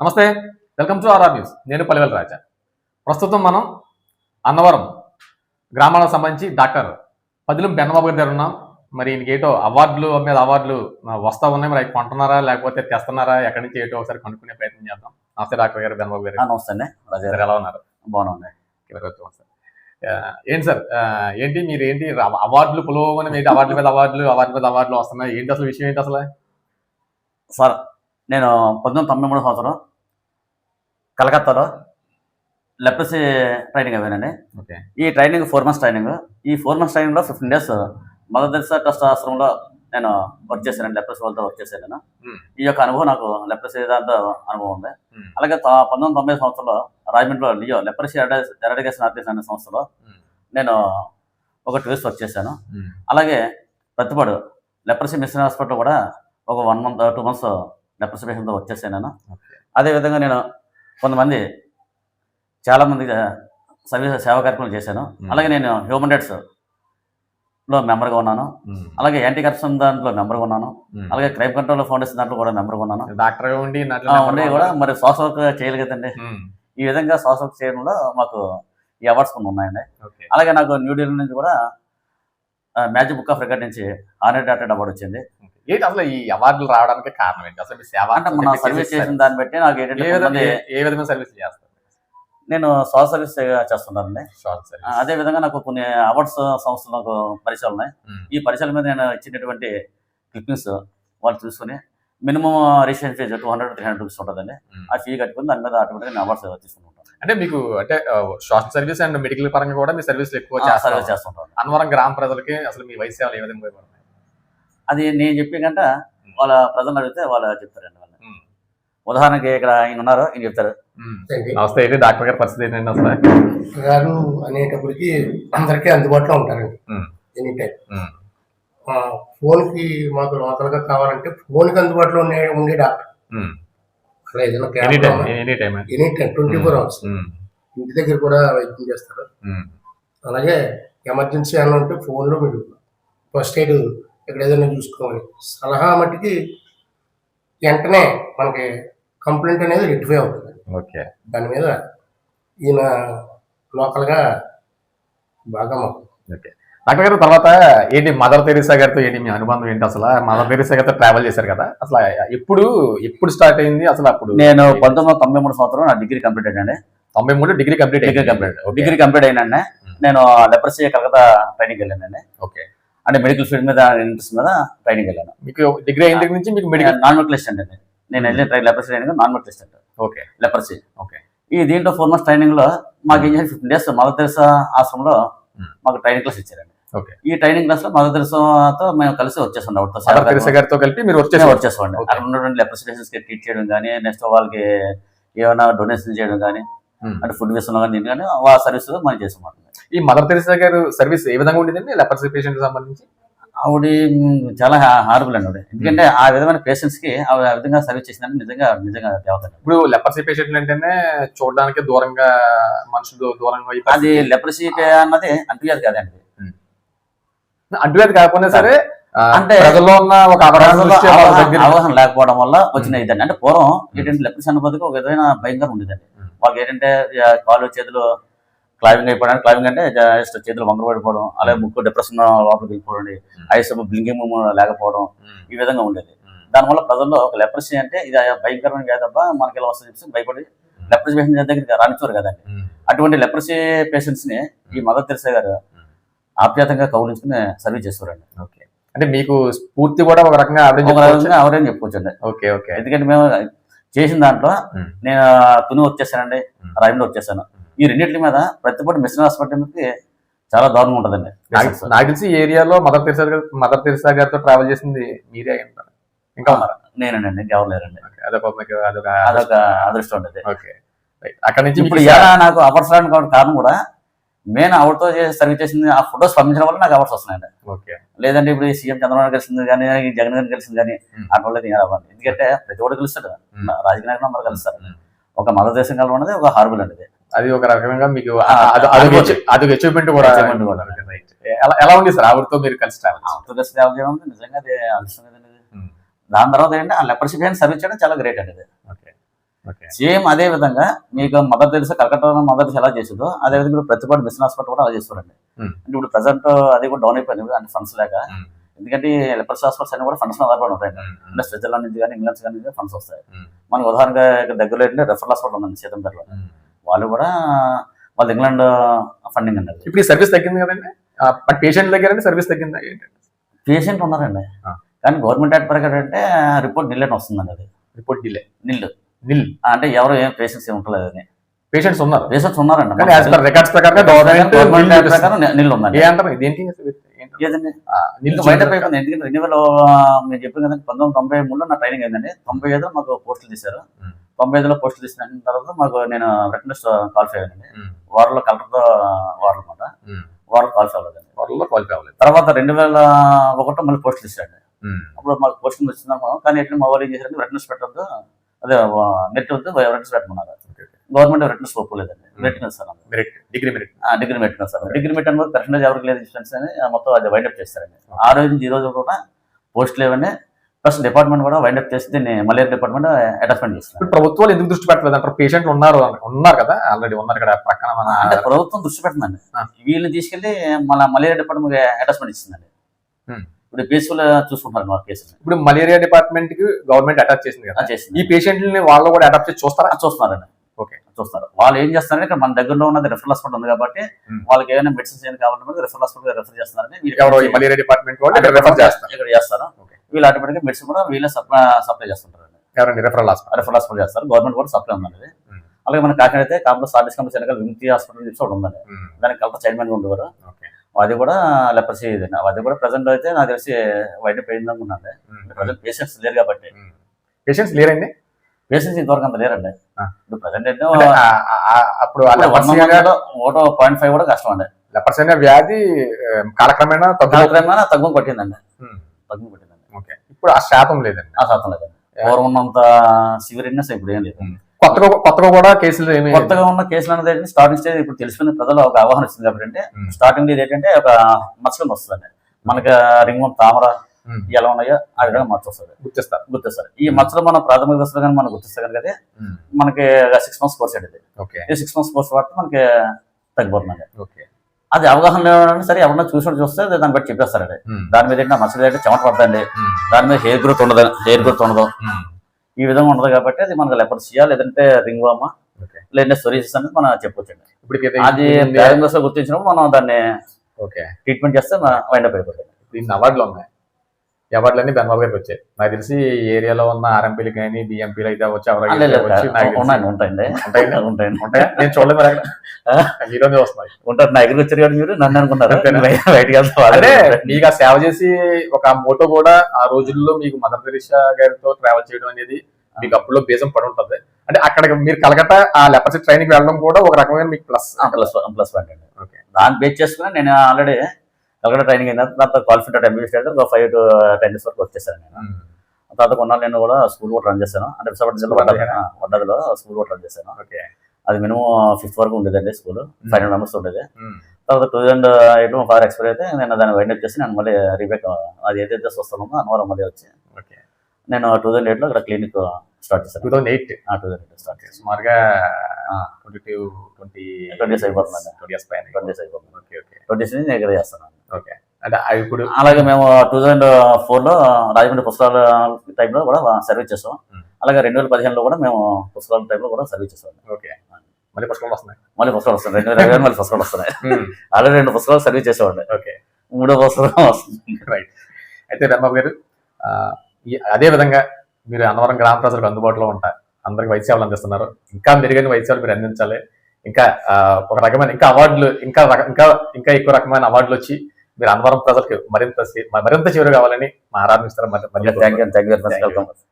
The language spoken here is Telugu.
నమస్తే వెల్కమ్ టు ఆర్ఆర్ న్యూస్. నేను పలివెల రాజా. ప్రస్తుతం మనం అన్నవరం గ్రామాలకు సంబంధించి డాక్టర్ పదిలం బెన్నబాబు గారి దగ్గర ఉన్నాం. మరి ఈయనకి ఏటో అవార్డులు మీద అవార్డులు వస్తా ఉన్నాయి. మరి అవి కొంటున్నారా లేకపోతే తెస్తున్నారా ఎక్కడి నుంచి ఏటో ఒకసారి కనుక్కునే ప్రయత్నం చేద్దాం. నమస్తే డాక్టర్ గారు బెన్నబాబు గారు. నమస్తే రాజా గారు. ఎలా ఉన్నారు? వచ్చాం సార్ ఏంటి సార్? ఏంటి మీరు ఏంటి అవార్డులు పులవని ఏంటి? అవార్డుల మీద అవార్డులు అవార్డుల మీద అవార్డులు వస్తున్నాయి. ఏంటి అసలు విషయం ఏంటి అసలు? సార్ నేను పంతొమ్మిది తొంభై మూడు సంవత్సరం కలకత్తాలో లెప్రసీ ట్రైనింగ్ అయ్యానండి ఓకే. ఈ ట్రైనింగ్ ఫోర్ మంత్స్ ట్రైనింగ్. ఈ ఫోర్ మంత్స్ ట్రైనింగ్లో fifteen days mother Teresa trust ఆశ్రమంలో నేను వర్క్ చేశాను లెప్రసీ వాళ్ళతో వర్క్ చేశాను నేను. ఈ యొక్క అనుభవం నాకు లెప్రసీ దాంతో అనుభవం ఉంది. అలాగే పంతొమ్మిది తొంభై సంవత్సరంలో రాజమండ్రిలో లియో లెప్రసీ ఎరడిగేషన్ ఆర్టిస్ట్ అనే సంస్థలో. నేను ఒక టూ ఇయర్స్ వర్క్ చేశాను. అలాగే ప్రతిపాడు లెప్రసీ మిషన్ హాస్పిటల్ కూడా ఒక వన్ మంత్ టూ మంత్స్ నేను ఓకే. అదేవిధంగా నేను కొంతమంది చాలామంది సర్వీస్ సేవా కార్యక్రమాలు చేశాను. అలాగే నేను హ్యూమన్ రైట్స్లో మెంబర్గా ఉన్నాను. అలాగే యాంటీ కరప్షన్ దాంట్లో మెంబర్గా ఉన్నాను. అలాగే క్రైమ్ కంట్రోల్ ఫౌండేషన్ దాంట్లో కూడా మెంబర్గా ఉన్నాను. డాక్టర్ ఉండి ఉండి కూడా మరి సోషల్ వర్క్ చేయాలి కదండి. ఈ విధంగా సోషల్ వర్క్ చేయడంలో మాకు ఈ అవార్డ్స్ కొన్ని ఉన్నాయండి. అలాగే నాకు న్యూఢిల్లీ నుంచి కూడా మ్యాజిక్ బుక్ ఆఫ్ రికార్డ్ నుంచి ఆనర్ డాక్టర్ అవార్డు వచ్చింది. ఏంటి అసలు ఈ అవార్డులు రావడానికి కారణం ఏంటి? అసలు మీ సేవ అంటే మన సర్వీస్ చేసిన దాన్ని బట్టి నాకు ఏంటంటే ఏ విధంగా విధమైన సర్వీస్ చేస్తారు? నేను సోషల్ సర్వీస్ చేస్తున్నానండి. అదే విధంగా నాకు కొన్ని అవార్డ్స్ సంస్థలు నాకు పరిచయాలు ఉన్నాయి. ఈ పరిచయాల మీద నేను ఇచ్చినటువంటి క్లిప్పింగ్స్ వాళ్ళు చూసుకుని minimum registration fee two hundred three hundred rupees ఉంటుందండి. ఆ ఫీ కట్టుకుని దాని మీద ఆటోమేటిక్గా నేను అవార్డ్స్ తీసుకుంటాను అంటే మీకు అంటే సోషల్ సర్వీస్ అండ్ మెడికల్ పరంగా కూడా మీ సర్వీస్ ఎక్కువ సర్వీస్ చేస్తుంటాను. అన్నవరం గ్రామ ప్రజలకి అసలు మీ వయసు సేవలు ఏ విధంగా అది నేను చెప్పే కంట వాళ్ళ ప్రజలను అడిగితే వాళ్ళు చెప్తారండి వాళ్ళు. ఉదాహరణకి ఇక్కడ ఆయన ఉన్నారు ఈయన చెప్తారు. నమస్తే ఏంటి డాక్టర్ గారి పరిస్థితి ఏంటండి అసలు? గారు అనేటప్పటికి అందరికీ అందుబాటులో ఉంటారండి. ఎనీ టైం ఫోన్కి మాకు లోకల్గా కావాలంటే ఫోన్కి అందుబాటులో ఉండే ఉండే డాక్టర్. అక్కడ ఏదైనా any time cab any time any time twenty four hours. ఇంటి దగ్గర కూడా వైద్యం చేస్తారు. అలాగే ఎమర్జెన్సీ అని ఉంటే ఫోన్లో మీరు ఫస్ట్ ఎయిడ్ ఇక్కడ ఏదైనా చూసుకోవాలి. సలహా మట్టుకి వెంటనే మనకి కంప్లైంట్ అనేది రెక్టిఫై అవుతుంది. ఓకే. దాని మీద ఈయన లోకల్గా బాగా ఓకే. డాక్టర్ గారు తర్వాత ఏంటి మదర్ తెరీసా గారితో ఏంటి మీ అనుబంధం ఏంటి అసలు? మదర్ తెరీసా గారితో ట్రావెల్ చేశారు కదా. అసలు ఎప్పుడు ఎప్పుడు స్టార్ట్ అయింది అసలు అప్పుడు? నేను పంతొమ్మిది వందల తొంభై మూడు సంవత్సరం నా డిగ్రీ కంప్లీట్ అయ్యండి తొంభై మూడు degree complete degree complete. Degree complete అయినండి నేను లెప్రసీ కలకత్తా ట్రైనింగ్ వెళ్ళానండి. ఓకే. అంటే మెడికల్ ఫీల్డ్ మీద ఇంట్రెస్ట్ మీద ట్రైనింగ్ వెళ్ళాను. మీకు డిగ్రీ అయిన దగ్గర నుంచి మీకు మెడికల్ నాన్ మెడికల్ అసిస్టెంట్ అండి నేను వెళ్ళిన train leprosy training non medical assistant okay leprosy okay ఈ దీంట్లో ఫోర్ మంత్స్ ట్రైనింగ్లో మాకు ఏం చేయాలి ఫిఫ్టీన్ డేస్ మదర్ తెరసా ఆశ్రమంలో Hmm. మాకు ట్రైనింగ్ క్లాస్ ఇచ్చారండి. ఓకే ఈ ట్రైనింగ్ క్లాస్లో మదర్ తెరసాతో మేము కలిసి వచ్చేసాం మదర్ తెరీసా గారితో కలిపి మీరు వచ్చేసి. అక్కడ ఉన్నటువంటి కి ట్రీట్ చేయడం కానీ నెక్స్ట్ వాళ్ళకి ఏమైనా డొనేషన్ చేయడం కానీ అంటే ఫుడ్ విషయంలో కానీ దీని కానీ ఆ సర్వీస్ మనం చేసాం ఈ మదర్ తెరీసా గారు సర్వీస్ ఏ విధంగా ఉండేదండి? లెపర్సీ పేషెంట్ సంబంధించి? ఆవిడ చాలా హారబుల్ అండి ఎందుకంటే ఆ విధమైన పేషెంట్స్కి ఆవిడ ఆ విధంగా సర్వీస్ చేసిందంటే నిజంగా నిజంగా దేవత. ఇప్పుడు లెపర్సీ పేషెంట్లు అంటేనే చూడడానికి దూరంగా మనుషులు దూరంగా అది లెప్రసీ అన్నది అంటువ్యాధి కాదండి. అడ్వేది కాకపోయినా సరే అంటే- ప్రజల్లో ఉన్న ఒక అవగాహన వాళ్ళ లేకపోవడం వల్ల వచ్చిన ఇదండి. అంటే పూర్వం ఏంటంటే లెప్రసీ అన్న ఒక విధమైన భయంకరం ఉండేదండి. వాళ్ళకి ఏంటంటే కాళ్ళు చేతులు క్లైవింగ్ అయిపోవడం క్లైవింగ్ అంటే జస్ట్ చేతులు వంకర పడిపోవడం అలాగే ముక్కు డిప్రెషన్ లోపలికి వెళ్ళిపోవడం ఐస్ బ్లింకింగ్ లేకపోవడం ఈ విధంగా ఉండేది. దానివల్ల ప్రజల్లో ఒక లెప్రసీ అంటే ఇది భయంకరమైన వ్యాధి మనకి ఇలా వస్తుంది చెప్పేసి భయపడి లెప్రసీ పేషెంట్ దగ్గరికి రానిచ్చారు కదండి. అటువంటి లెప్రసీ పేషెంట్స్ని ఈ మదర్ తెరిసే గారు ఆప్యాతంగా కౌలించుకుని సర్వీస్ చేస్తారండి ఓకే. అంటే మీకు స్ఫూర్తి కూడా ఒక రకంగా ఎవరైనా చెప్పుకోవచ్చండి. Okay okay. ఎందుకంటే మేము చేసిన దాంట్లో. నేను తుని వచ్చేసానండి. రాయమండ్రి వచ్చేసాను. ఈ రెండింటి మీద ప్రతిపాటు మిషన్ హాస్పిటల్కి చాలా దారుణంగా ఉంటుందండి. నాకు తెలిసి ఏరియాలో మదర్ తెరిసా మదర్ తెరిసా గారితో ట్రావెల్ చేసింది మీరే ఉంటారు ఇంకా ఉన్నారా? నేనండి ఇంకెవరు లేరండి. అదొక అదొక అదొక అదృష్టం. ఉండేది. ఓకే. అక్కడ నుంచి ఇప్పుడు ఎలా నాకు అవార్డ్స్ రావడానికి కారణం కూడా మెయిన్ చేసి సర్వీస్ చేసింది ఆ ఫొటోస్ పంపించడం వల్ల నాకు అవార్డ్స్ వస్తున్నాయండి. ఓకే. లేదంటే ఇప్పుడు సీఎం చంద్రబాబు కలిసింది కానీ జగన్ గారిని కలిసింది కానీ. అటువంటి అవ్వండి ఎందుకంటే ప్రతి ఒక్కరు కలుస్తాడు ఉమ్. రాజకీయ నాయకులు అందరూ కలుస్తారు. ఒక మదర్ దేశం కలవడం ఒక హార్బుల్ అండి. అది ఒక రకంగా మీకు అదొక అచీ- అదొక అచీవ్మెంట్ కూడా. ఎలా ఉంది సార్ ఆవిడతో మీరు కలిసి ట్రావెల్ ఆవిడతో కలిసి ట్రావెల్ చేయడం అంటే నిజంగా అది అదృష్టం. ఉమ్. దాని తర్వాత ఏంటంటే ఆ లెపర్సీ ఫ్యాన్ సర్వీస్ చేయడం చాలా గ్రేట్ అండి ఓకే సేమ్ అదే విధంగా మీకు మదర్ తెలిసి కలకత్తా మదర్ తెలిసి ఎలా చేసిందో అదే విధంగా ఇప్పుడు ప్రతిపాటు మిషన్ హాస్పిటల్ కూడా అలా చేస్తారండి Hmm. అంటే ఇప్పుడు ప్రజెంట్ అది కూడా డౌన్ అయిపోయింది అంటే ఫండ్స్ లేక Hmm. ఎందుకంటే లెపర్స్ హాస్పిటల్స్ అన్ని కూడా ఫండ్స్ ఆధారపడి ఉంటాయి Hmm. అంటే స్విట్జర్లాండ్ నుంచి కానీ ఇంగ్లాండ్ కానీ ఫండ్స్ వస్తాయి Hmm. మనకు ఉదాహరణగా ఇక్కడ దగ్గరలో ఏంటంటే రెఫరల్ హాస్పిటల్ ఉందండి సీతంపేటలో వాళ్ళు కూడా వాళ్ళు ఇంగ్లాండ్ ఫండింగ్ అది ఇప్పుడు సర్వీస్ తగ్గింది కదండి? పేషెంట్ దగ్గర సర్వీస్ తగ్గిందా పేషెంట్ ఉన్నారండి. కానీ గవర్నమెంట్ యాక్ట్ ప్రకారం అంటే రిపోర్ట్ నిల్ అని వస్తుందండి అది. రిపోర్ట్ డిలే నిల్ నిల్ అంటే ఎవరు ఏం పేషెంట్స్ ఏమి ఉంటలేదు అని పేషెంట్స్ ఉన్నారు. పేషెంట్స్ ఉన్నారండి. రికార్డ్స్ ప్రకారం గవర్నమెంట్ ప్రకారం నిల్ ఉందండి? ఏదండి? ఆ, నిల్ ఇంకా బయట అయిపోయింది ఎందుకంటే రెన్యువల్ మీరు చెప్పిన కదా పంతొమ్మిది తొంభై మూడులో నా ట్రైనింగ్ అయిందండి తొంభై ఐదులో మాకు పోస్టులు తీశారు. తొంభై ఐదులో పోస్టులు తీసిన తర్వాత మాకు నేను రిటర్న్ క్వాలిఫై అయ్యానండి వారంలో కలెక్టర్తో వారం అనమాట ఉమ్. వారం క్వాలిఫై అవ్వలేదండి వాళ్ళలో క్వాలిఫై అవ్వలేదు తర్వాత రెండు వేల ఒకటో మళ్ళీ పోస్టులు ఇచ్చారండి ఉమ్, అప్పుడు మాకు పోస్టింగ్ వచ్చిందనుకో కానీ ఎట్లా మా వాళ్ళు ఏం చేశారంటే రిటర్న్స్ పెట్టద్దు. అదే నెట్ వద్దు రిటర్న్స్ పెట్టమన్నారు. గవర్నమెంట్ రిటర్న్స్ ఒప్పుకోలేదండి Hmm. Return sir merit degree merit degree పెట్టినారు సార్ డిగ్రీ పెట్టిన పర్సెంటేజ్ ఎవరికి లేదు ఇన్సూరెన్స్ అని మొత్తం అది వైండప్ చేస్తారండి. ఆ రోజు నుంచి ఈ రోజు కూడా పోస్ట్ లేవని ప్లస్ డిపార్ట్మెంట్ కూడా వైండప్ చేసి దీన్ని మలేరియా డిపార్ట్మెంట్ అటాచ్మెంట్ చేస్తున్నారు. ఇప్పుడు ప్రభుత్వాలు ఎందుకు దృష్టి పెట్టలేదు? అంటారు పేషెంట్లు ఉన్నారు ఉన్నారు కదా ఆల్రెడీ ఉన్నారు ఇక్కడ పక్కన మన ప్రభుత్వం దృష్టి పెడుతుందండి ఆ. వీళ్ళని తీసుకెళ్ళి మన మలేరియా డిపార్ట్మెంట్ అటాచ్మెంట్ Hmm. ఇప్పుడు పీస్ఫుల్ చూసుకుంటారు మా కేసులు ఇప్పుడు మలేరియా డిపార్ట్మెంట్కి గవర్నమెంట్ అటాచ్ చేసింది కదా. ఈ చేసింది. పేషెంట్లని వాళ్ళు కూడా అడాప్ట్ చేసి చూస్తారా? చూస్తున్నారండి. ఓకే. చూస్తారు. వాళ్ళు ఏం చేస్తారంటే ఇక్కడ మన దగ్గరలో ఉన్నది రిఫరల్ హాస్పిటల్ ఉంది కాబట్టి. వాళ్ళకి ఏమైనా మెడిసిన్స్ ఏమైనా కావాలంటే రిఫరల్ హాస్పిటల్ రెఫర్ చేస్తున్నారని ఈ మలేరియా డిపార్ట్మెంట్ వాళ్ళు రెఫర్ చేస్తారు. ఇక్కడ చేస్తారు. ఓకే. వీళ్ళు ఆటోమేటిక్ మెడిసిన్ కూడా వీళ్ళే సప్లై సప్లై చేస్తుంటారు ఎవరండి? రెఫరల్ హాస్పిటల్ రిఫరల్ హాస్పిటల్ చేస్తారు. గవర్నమెంట్ కూడా సప్లై ఉందండి Hmm. అలాగే మన కాకినాడ అయితే కాంప్లెక్స్ ఆర్టిస్ కంపెనీ వెనకాల విముక్తి హాస్పిటల్ చెప్పి ఒకటి ఉందండి. దానికి కలెక్టర్ చైర్మన్ ఉండేవారు. అది కూడా లెపర్సీ ఇది అది కూడా ప్రజెంట్ అయితే నాకు తెలిసి వైద్య పోయింది అనుకున్నాను ప్రజెంట్ పేషెంట్స్ లేరు కాబట్టి. పేషెంట్స్ లేరండి? పేషెంట్స్ ఇంతవరకు అంత లేరండి. ఇప్పుడు ప్రజెంట్ అంటే అప్పుడు ఒకటో పాయింట్ ఫైవ్ కూడా కష్టం అండి leprosy అనే వ్యాధి కాలక్రమేణా కాలక్రమేణా తగ్గు పట్టిందండి ఉమ్, తగ్గు పట్టిందండి ఓకే. ఇప్పుడు ఆ శాతం లేదండి. ఆ శాతం లేదండి. పూర్వం ఉన్నంత సివియర్నెస్ ఇప్పుడు ఏం లేదు. కొత్తగా కొత్తగా కూడా కేసులు ఏమి కొత్తగా ఉన్న కేసులు అనేది స్టార్టింగ్ స్టేజ్ ఇప్పుడు తెలిసిపోయిన ప్రజలు ఒక అవగాహన వచ్చింది కాబట్టి అంటే స్టార్టింగ్ ఇది ఏంటంటే ఒక మచ్చలు వస్తుందండి మనకి రింగ్ తామర ఎలా ఉన్నాయో ఆ విధంగా మచ్చ వస్తుంది గుర్తిస్తారు. గుర్తిస్తారు. ఈ మచ్చలు మన ప్రాథమిక దశలో కానీ మనం గుర్తిస్తే కనుక మనకి సిక్స్ మంత్స్ కోర్స్ ఈ సిక్స్ మంత్స్ కోర్స్ వాడితే మనకి తగ్గిపోతుందండి. ఓకే. అది అవగాహన సరే ఎవరన్నా చూసి చూస్తే దాన్ని బట్టి చెప్పేస్తారండి దాని మీద ఏంటంటే మచ్చలు ఏంటంటే చెమట పడుతుంది ఉమ్, దాని మీద హెయిర్ గ్రోత్ ఉండదు హెయిర్ గ్రోత్ ఉండదు. ఈ విధంగా ఉండదు కాబట్టి అది మనకు లెపర్సియా లేదంటే రింగ్ వామ. లేదంటే సొరీసిస్ అనేది మనం చెప్పొచ్చండి. ఇప్పుడు అది ప్రాథమిక దశలో గుర్తించినప్పుడు మనం దాన్ని ఓకే. ట్రీట్మెంట్ చేస్తే వైండప్ అయిపోతుంది దీన్ని అవార్డులు ఉన్నాయి. ఈ అవార్డులు అన్ని బెనబాబు గారికి వచ్చాయి. నాకు తెలిసి ఏరియాలో ఉన్న ఆర్ఎంపీలు కానీ బిఎంపీలు అయితే వచ్చి నేను చూడలేదు మరి అక్కడ. హీరోనే వస్తున్నాయి. ఉంటారు. నా దగ్గరికి వచ్చారు కానీ మీరు నన్ను అనుకున్నారు. బయటికి. మీకు ఆ సేవ చేసి ఒక మోటో కూడా ఆ రోజుల్లో మీకు మదర్ గారితో ట్రావెల్ చేయడం అనేది మీకు అప్పుల్లో బేసం పడి ఉంటుంది. అంటే అక్కడ మీరు కలకత్తా ఆ లెపర్సీ ట్రైనింగ్ వెళ్ళడం కూడా ఒక రకమైన మీకు ప్లస్ ప్లస్ ప్లస్ పాయింట్ అండి. ఓకే దాన్ని బేస్ చేసుకుని నేను ఆల్రెడీ కలకడ ట్రైనింగ్ అయిన తర్వాత క్వాలిఫైడ్ ఎంబీబీఎస్ ఒక ఫైవ్ టు టెన్ డేస్ వరకు వచ్చేసాను నేను. తర్వాత కొన్నాళ్ళు నేను కూడా స్కూల్ కూడా రన్ చేశాను. అంటే విశాఖపట్నం జిల్లా వడ్డది వడ్డదిలో స్కూల్ కూడా రన్ చేశాను. ఓకే. అది మినిమం ఫిఫ్త్ వరకు ఉండేదండి స్కూల్ ఫైవ్ హండ్రెడ్ మెంబర్స్ ఉండేది. తర్వాత two thousand eight five expire అయితే నేను దాన్ని వైండప్ చేసి నేను మళ్ళీ రీబ్యాక్ అది ఏదైతే వస్తుందో అన్నవరం మళ్ళీ వచ్చి ఓకే. నేను టూ థౌసండ్ ఎయిట్లో ఇక్కడ క్లినిక్ స్టార్ట్ చేశాను. Two thousand eight two thousand eight start చేశాను. సుమారుగా. Twenty two twenty twenty days అయిపోతుందండి. ట్వంటీ ఇయర్స్ పైన. ట్వంటీ అయిపోతుంది. Okay okay. ట్వంటీ డేస్ నేను ఇక్కడ చేస్తాను. ఓకే. అంటే ఇప్పుడు అలాగే మేము టూ థౌసండ్ ఫోర్లో రాజమండ్రి పుస్తకాల టైంలో కూడా సర్వీస్ చేసాం. Hmm. అలాగే రెండు వేల పదిహేనులో కూడా మేము పుస్తకాల టైంలో కూడా సర్వీస్ చేసాం. ఓకే. మళ్ళీ పుష్పాలు వస్తున్నాయి. మళ్ళీ పుస్తకాలు వస్తున్నాయి. రెండు వేల ఇరవై మళ్ళీ పుస్తకాలు వస్తున్నాయి. ఆల్రెడీ రెండు పుస్తకాలు సర్వీస్ చేసేవాడి ఓకే. మూడో పుస్తకం వస్తుంది. రైట్. అయితే రాంబాబు గారు అదే విధంగా మీరు అన్నవరం గ్రామ ప్రజలకు అందుబాటులో ఉంటారు అందరికి వైద్య సేవలు అందిస్తున్నారు. ఇంకా మెరుగైన వైద్య సేవలు మీరు అందించాలి. ఇంకా ఒక రకమైన ఇంకా అవార్డులు ఇంకా ఇంకా ఇంకా ఎక్కువ రకమైన అవార్డులు వచ్చి మీరు అన్నవరం ప్రజలకు మరింత మరింత చివరి కావాలని మా ఆరాధిస్తారు thank you thank you. Welcome